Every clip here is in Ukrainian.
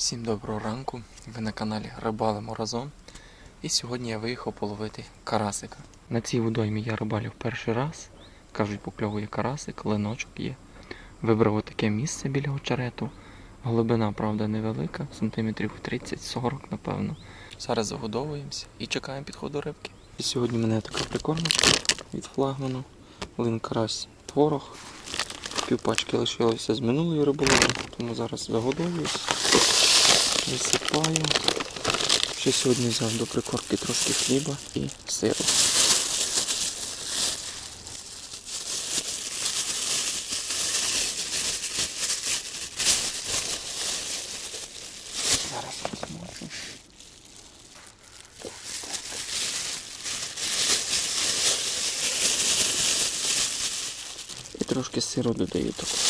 Всім доброго ранку. Ви на каналі Рибалимо разом. І сьогодні я виїхав половити карасика. На цій водоймі я рибалю перший раз. Кажуть, покльовує карасик, линочок є. Вибрав отаке місце біля очерету. Глибина, правда, невелика, сантиметрів 30-40, напевно. Зараз загодовуємося і чекаємо підходу рибки. І сьогодні мене така прикормочка від флагману. Лин карась творог. Півпачки лишилося з минулої риболовлі, тому зараз загодовуюсь, висипаю. Ще сьогодні взяв до прикормки трошки хліба і сиру. Трошки сиру додаю також.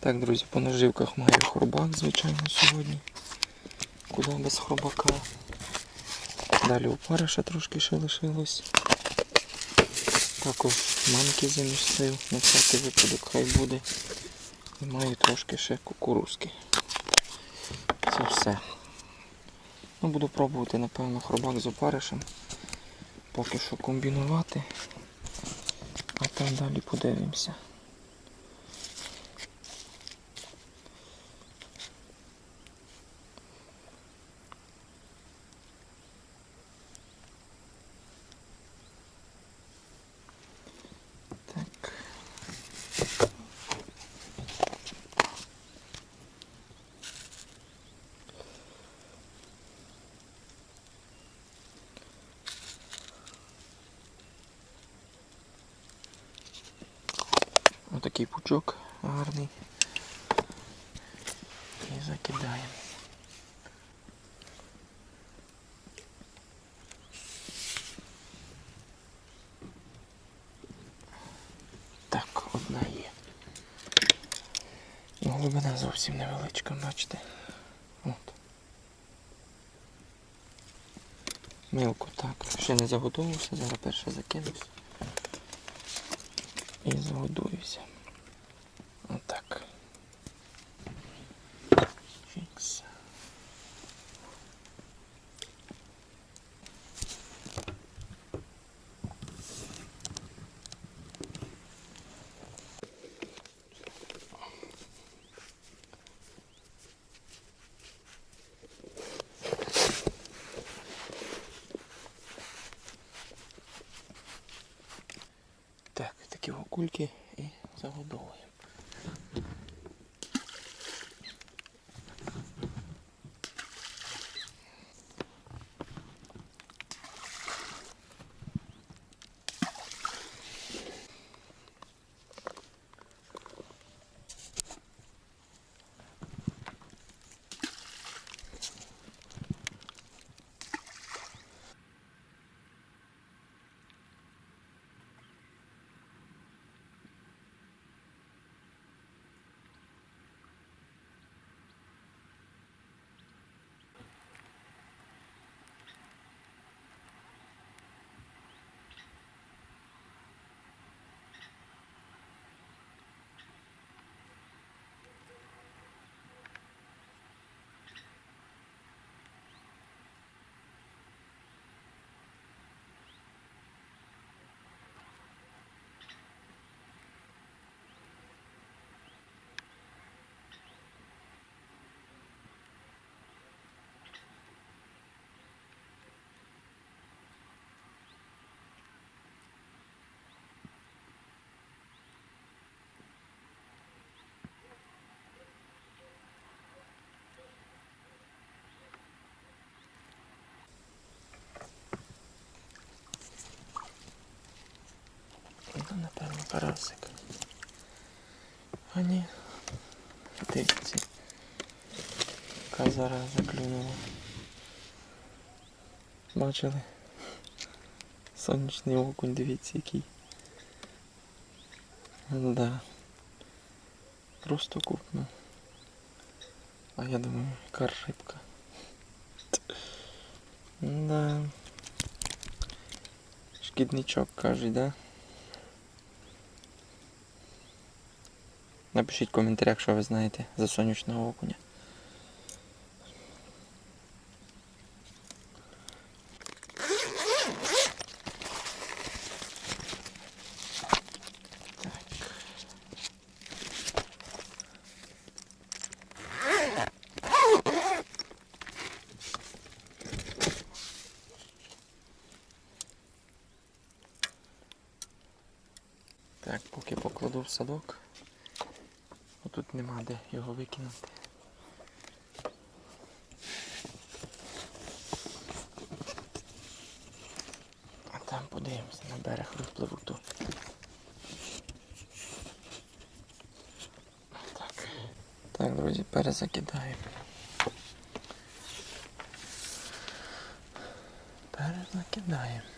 Так, друзі, по наживках маю хробак, звичайно, сьогодні. Куди без хробака. Далі опариша трошки ще лишилось. Також манки замістив, на всякий випадок хай буде. І маю трошки ще кукурузки. Це все. Ну, буду пробувати, напевно, хробак з опаришем. Поки що комбінувати. А там далі подивимося. Так. Отакий пучок гарний. І закидаємо. Так, одна є. Ну, Глибина зовсім невеличка, бачите. От. Милку так. Ще не заготовився, зараз перше закинусь. І загодуюся. карасик. А ні. Дивіться. Яка зараза клюнула. Бачили? Сонячний окунь, дивіться який. Да. Просто купно. А я думаю, яка рибка. Да. Шкідничок кажуть, да? Напишіть в коментарях, що ви знаєте за сонячного окуня. Так, поки покладу в садок. Тут нема де його викинути. А там подивимося, на берег випливу то. Так. Так, друзі, перезакидаємо. Перезакидаємо.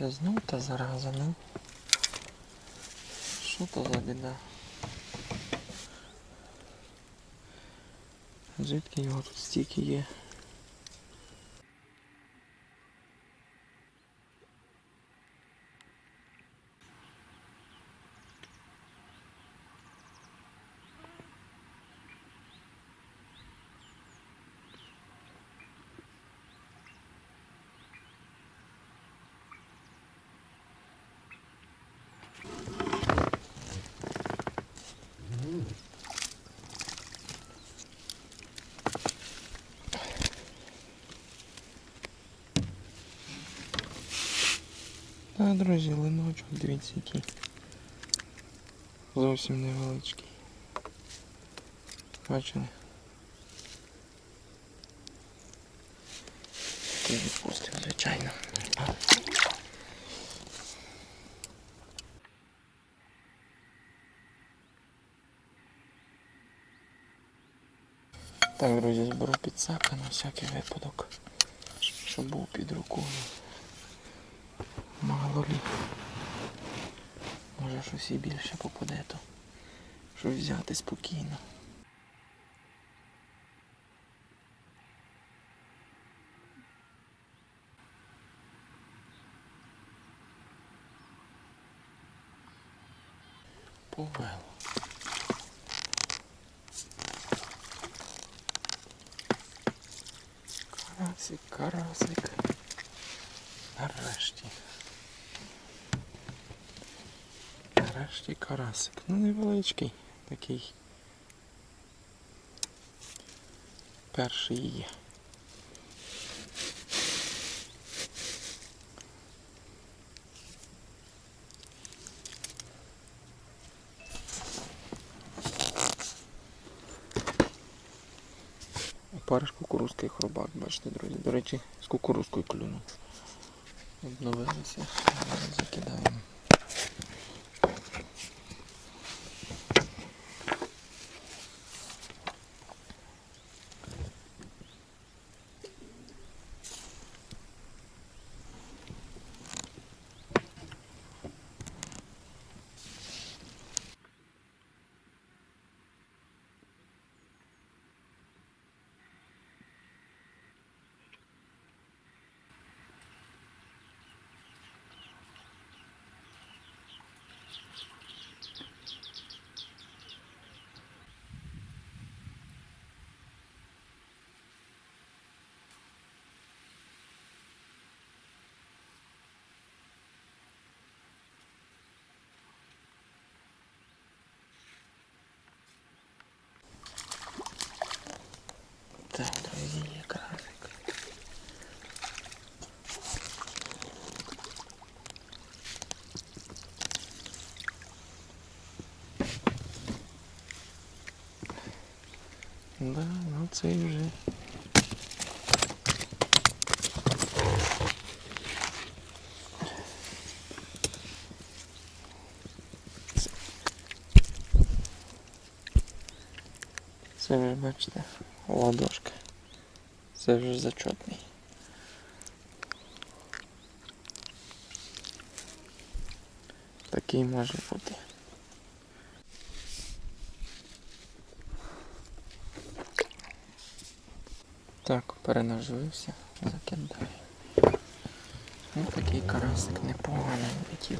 Знов та зараза, ну. Що то за біда? Звідки його тут стільки є? Друзі, линочок, дивіться який. Зовсім невеличкий. Бачили? Такий відпустив, звичайно. Так, друзі, зберу підсака на всякий випадок, щоб був під рукою. Мало лі. Може щось і більше попаде, то щось взяти спокійно. Повело. Карасик, карасик. Нарешті. Нарешті карасик. Ну невеличкий такий. Перший є. Опариш кукурузький хробак, бачите, друзі. До речі, з кукурузкою клюнув. Обновилися, закидаємо. Ну це вже. Це вже, бачите, ладошка. Це вже зачетний. Такий може бути. Так, перенажився, закидаю. Ну такий карасик непоганий летів.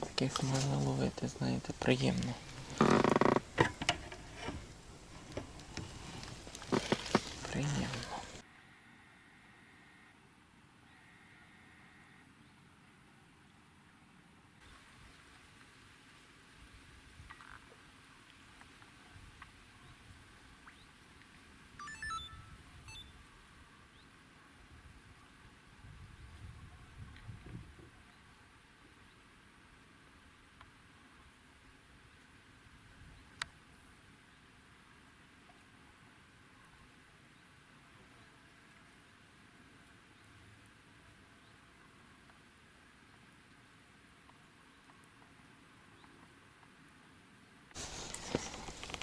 Таких можна ловити, знаєте. Приємно.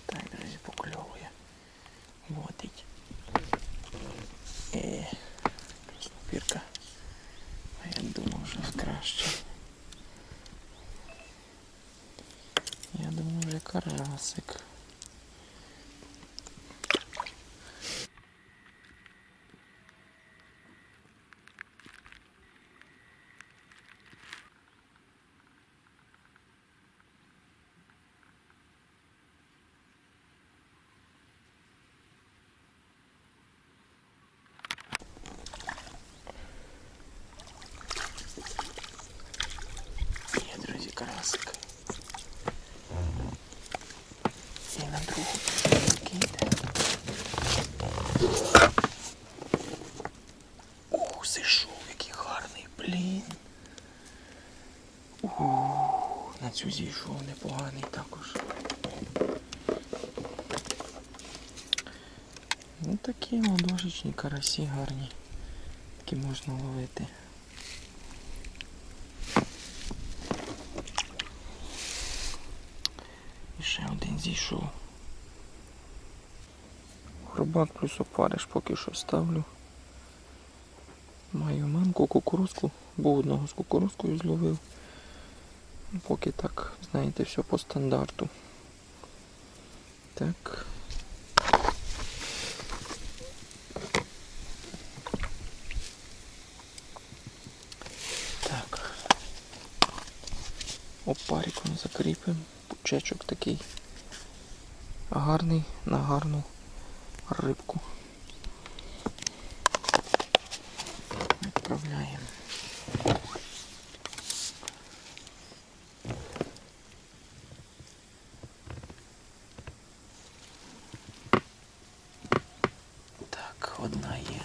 Так, друзі, покльовує. Водить. Е, краснопірка. А я думав, що краще. Я думаю, вже карасик. Є, друзі, карасик. І на другу пішки йде. Ух, зайшов, який гарний, блін. Ух, на зійшов непоганий також. Ну такі ладошечні карасі гарні. Які можна ловити. І ще один зійшов. Хробак плюс опариш поки що ставлю. Маю мамку кукурузку, бо одного з кукурузкою зловив. Поки так, знаєте, все по стандарту. Так. Так. Опариком закріпимо. Пучечок такий гарний на гарну рибку. Відправляємо. Так, одна є.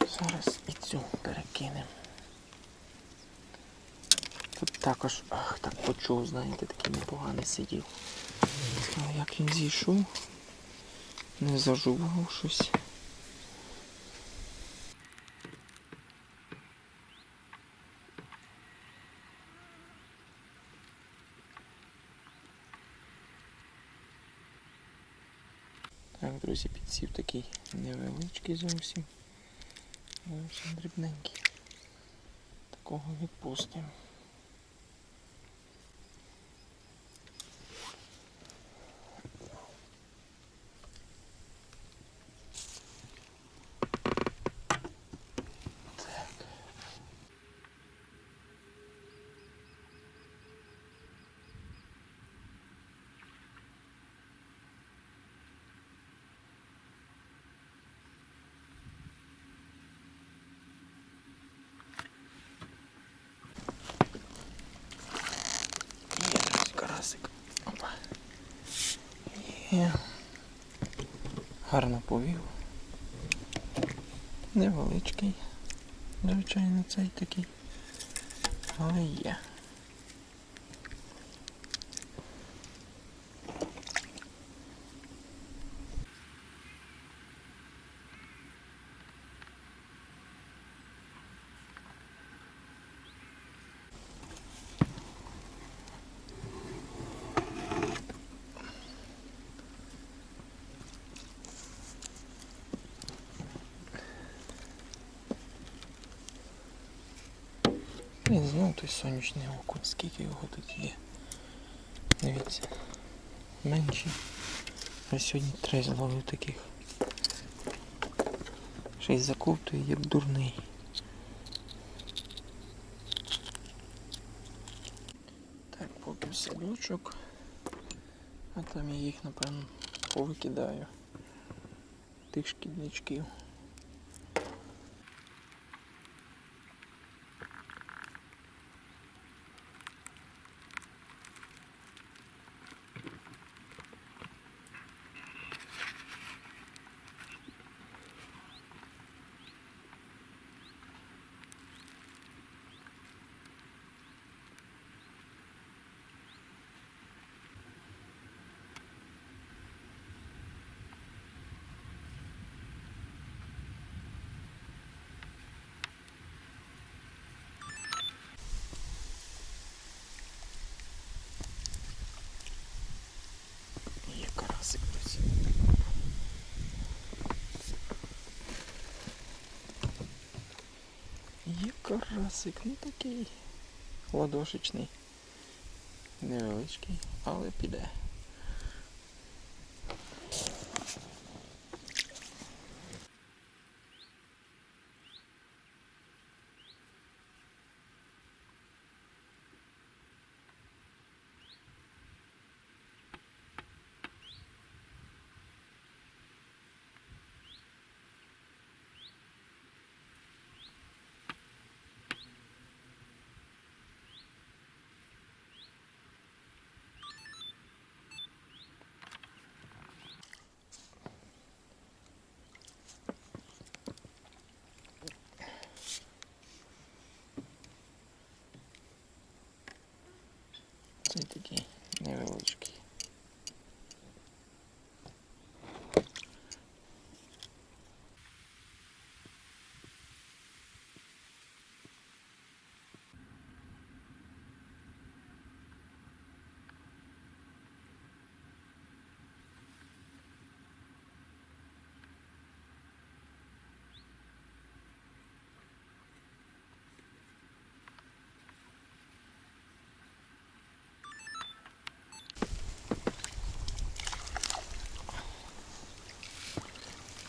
Зараз і цю перекинемо. Тут також, ах, так почув, знаєте, такий непоганий сидів. А як він зійшов, не зажував щось. Так, друзі, підсів такий невеличкий зовсім. Зовсім дрібненький. Такого відпустимо. Так. Є друзі, карасик. Опа. Є. Гарно повів. Невеличкий. Звичайно, цей такий. Але є. Блін, знову той сонячний окунь, скільки його тут є. Дивіться. Менші. А сьогодні три зловив таких. Ще й заковтує як дурний. Так, поки садочок. А там я їх, напевно, повикидаю. Тих шкідничків. Є карасик друзі. Є карасик, ну такий ладошечний. Невеличкий, але піде. Це такий невеличкий.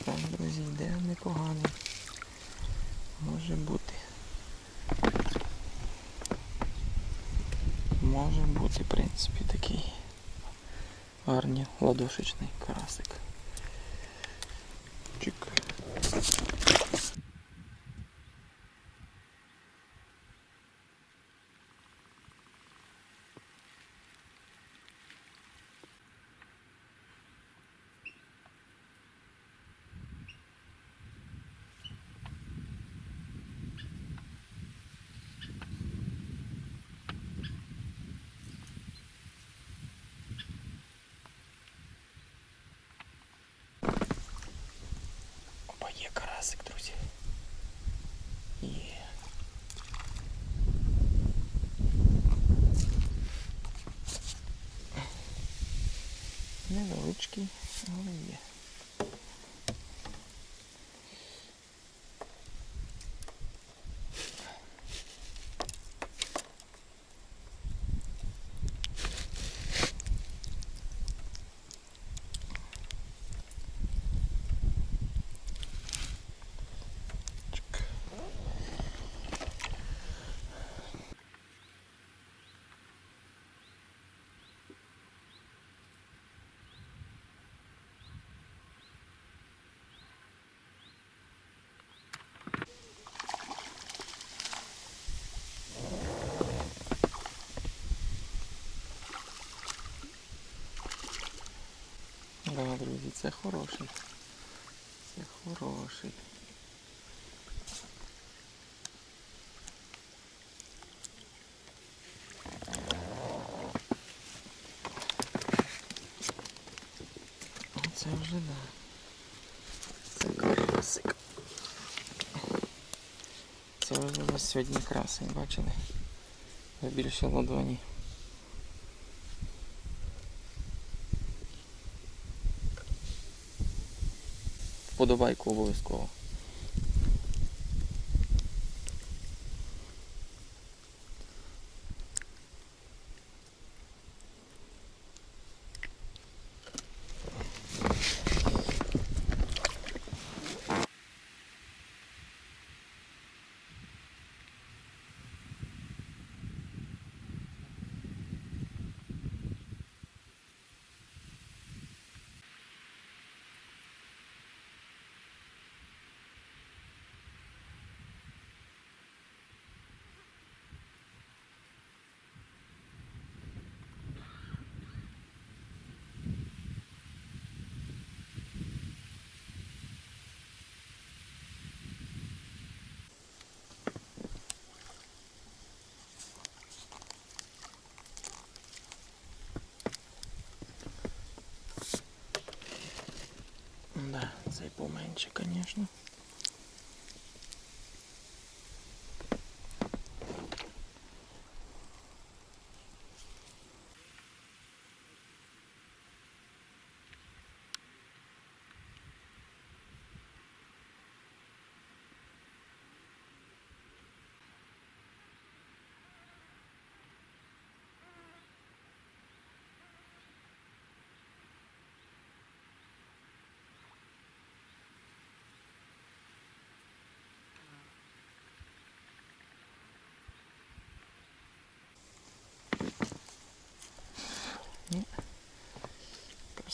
Так, друзі, йде непоганий. Може бути. Може бути, в принципі, такий гарний ладошечний карасик. Чик. Опа, є карасик, друзі. Є. Невеличкий, але друзі, це хороший. Це хороший. Оце вже да. Це карасик. Це вже ось сьогодні красень, бачили? Більше ладоні. Вподобайку обов'язково. да, цей поменше, конечно.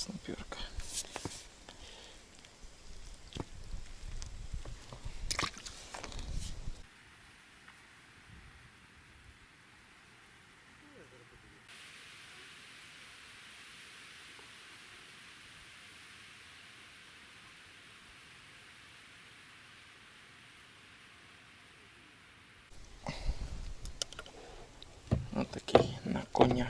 снаперка. Вот такий на коня.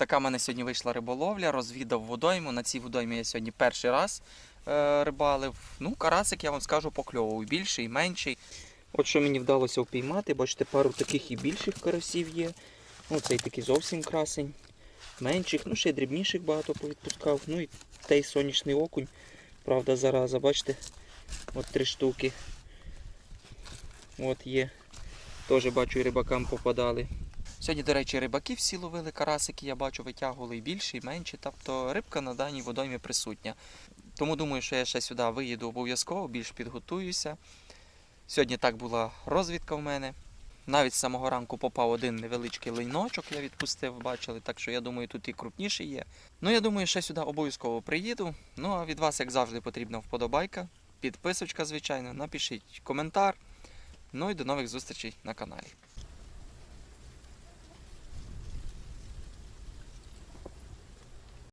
Така в мене сьогодні вийшла риболовля, розвідав водойму. На цій водоймі я сьогодні перший раз е, рибалив. Ну, карасик, я вам скажу, покльовував. Більший, менший. От що мені вдалося впіймати, бачите, пару таких і більших карасів є. Ну, цей такий зовсім красень. Менших, ну ще й дрібніших багато повідпускав. Ну і той сонячний окунь. Правда, зараза, бачите, от три штуки. От є. Теж бачу, рибакам попадали. Сьогодні, до речі, рибаки всі ловили карасики, я бачу, витягували і більші, і менші. Тобто рибка на даній водоймі присутня. Тому думаю, що я ще сюди виїду обов'язково, більш підготуюся. Сьогодні так була розвідка в мене. Навіть з самого ранку попав один невеличкий линочок, я відпустив, бачили, так що я думаю, тут і крупніший є. Ну, я думаю, ще сюди обов'язково приїду. Ну а від вас, як завжди, потрібна вподобайка, підписочка, звичайно, напишіть коментар. Ну і до нових зустрічей на каналі.